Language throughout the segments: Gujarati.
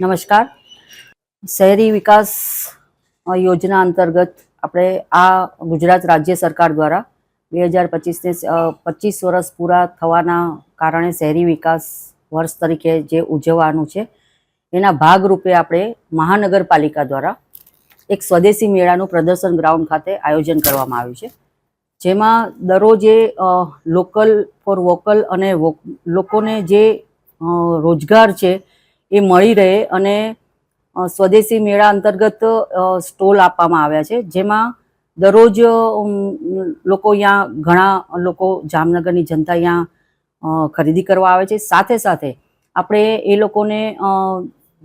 નમસ્કાર. શહેરી વિકાસ યોજના અંતર્ગત આપણે આ ગુજરાત રાજ્ય સરકાર દ્વારા બે હજાર પચીસને પચીસ વર્ષ પૂરા થવાના કારણે શહેરી વિકાસ વર્ષ તરીકે જે ઉજવવાનું છે, એના ભાગરૂપે આપણે મહાનગરપાલિકા દ્વારા એક સ્વદેશી મેળાનું પ્રદર્શન ગ્રાઉન્ડ ખાતે આયોજન કરવામાં આવ્યું છે. જેમાં દરરોજે લોકલ ફોર વોકલ અને લોકોને જે રોજગાર છે એ મળી રહે અને સ્વદેશી મેળા અંતર્ગત સ્ટોલ આપવામાં આવ્યા છે. જેમાં દરરોજ લોકો અહીંયા ઘણા લોકો જામનગરની જનતા અહીંયા ખરીદી કરવા આવે છે. સાથે સાથે આપણે એ લોકોને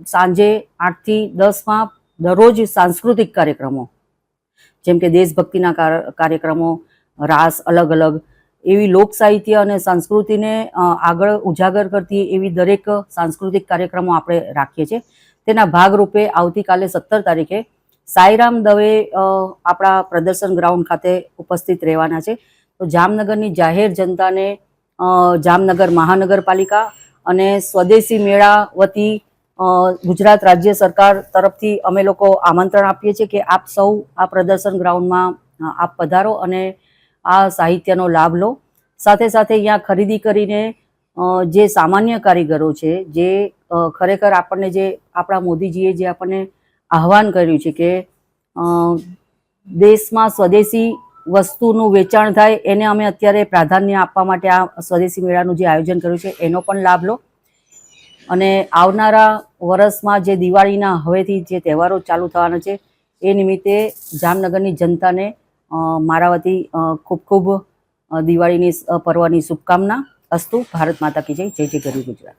સાંજે આઠથી દસમાં દરરોજ સાંસ્કૃતિક કાર્યક્રમો, જેમ કે દેશભક્તિના કાર- કાર્યક્રમો, રાસ અલગ અલગ એવી લોક સાહિત્ય અને સંસ્કૃતિને આગળ ઉજાગર કરતી એવી દરેક સાંસ્કૃતિક કાર્યક્રમો આપણે રાખીએ છીએ. તેના ભાગરૂપે આવતીકાલે સત્તર તારીખે સાઈરામ દવે આપણા પ્રદર્શન ગ્રાઉન્ડ ખાતે ઉપસ્થિત રહેવાના છે. તો જામનગરની જાહેર જનતાને જામનગર મહાનગરપાલિકા અને સ્વદેશી મેળા વતી ગુજરાત રાજ્ય સરકાર તરફથી અમે લોકો આમંત્રણ આપીએ છીએ કે આપ સૌ આ પ્રદર્શન ગ્રાઉન્ડમાં આપ પધારો અને આ સાહિત્યનો લાભ લો. સાથે સાથે અહીંયા ખરીદી કરીને જે સામાન્ય કારીગરો છે, જે ખરેખર આપણને જે, આપણા મોદીજીએ જે આપણને આહવાન કર્યું છે કે દેશમાં સ્વદેશી વસ્તુનું વેચાણ થાય, એને અમે અત્યારે પ્રાધાન્ય આપવા માટે આ સ્વદેશી મેળાનું જે આયોજન કર્યું છે, એનો પણ લાભ લો. અને આવનારા વર્ષમાં જે દિવાળીના હવેથી જે તહેવારો ચાલુ થવાના છે, એ નિમિત્તે જામનગરની જનતાને મારા વતી ખૂબ ખૂબ દિવાળીની પર્વની શુભકામના અસ્તુ. ભારત માતા કી જય. જય જય ગરવી ગુજરાત.